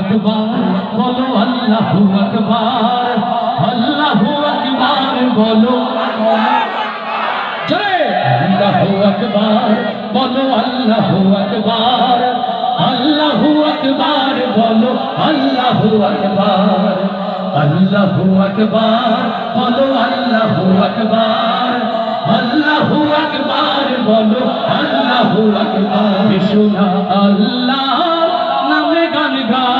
আকবার, বলো আল্লাহু আকবার আল্লাহু আকবার, বলো জয় আল্লাহু আকবার, বলো আল্লাহু আকবার আল্লাহু আকবার, বলো আল্লাহু আকবার আল্লাহু আকবার, বলো আল্লাহু আকবার আল্লাহু আকবার, বলো আল্লাহু আকবার। বিশুনা আল্লাহ, নামে গান গায়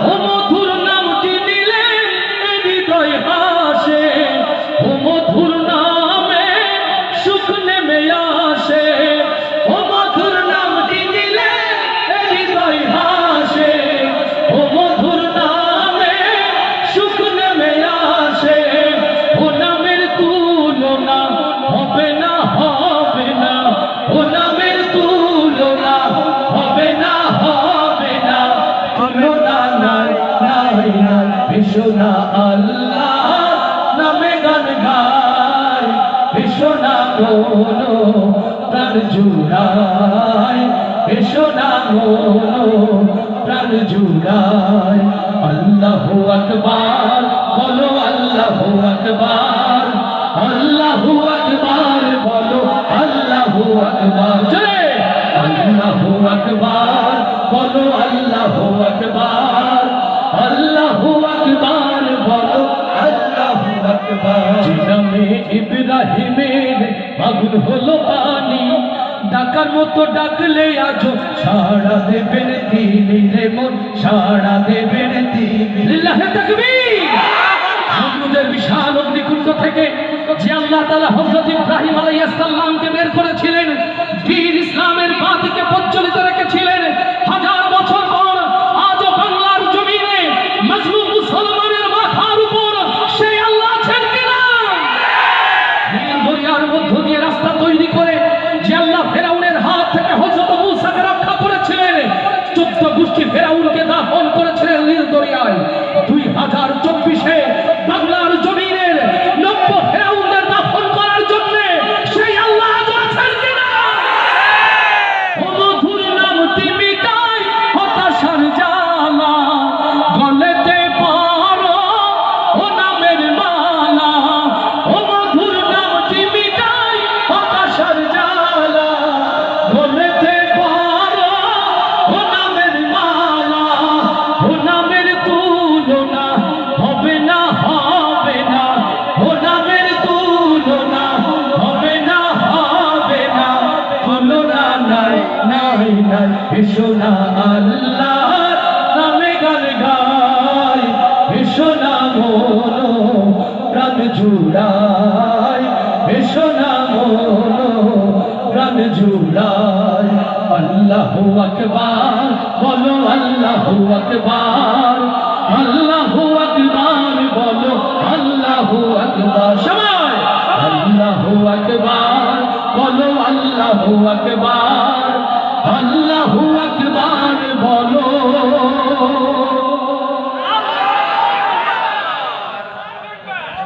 বিশ্বনা আল্লাহ, নামে গান গায়। বিশ্বনা কোনো প্রাণ জুড়ায়। বিশ্বনা কোনো প্রাণ জুড়ায়। আল্লাহু আকবার, বলো আল্লাহু আকবার। আল্লাহু আকবার, বলো আল্লাহু আকবার। আল্লাহু আকবার, বলো আল্লাহু আকবার। জিনামে ইব্রাহিমের হলো পানি। ডাকার মতো ডাকলে আজ সাড়া দেবেন তিনি রে মন সাড়া দেবেন তিনি। সমুদ্রের বিশাল অগ্নিকুণ্ড থেকে যে আল্লাহ তাআলা হযরত ইব্রাহিম বের করেছিলেন বীর ইসলামের নাই নাই বিশ্বনা আল্লাহ নামে গান গায়। বিশ্বনা মনো প্রাণ জুড়ায়। বিশ্বনা মনো প্রাণ জুড়ায়। আল্লাহু আকবার, বলো আল্লাহু বলো আল্লাহু আকবার। সবাই, আল্লাহু আকবার, বলো আল্লাহু আকবার। আল্লাহু আকবার।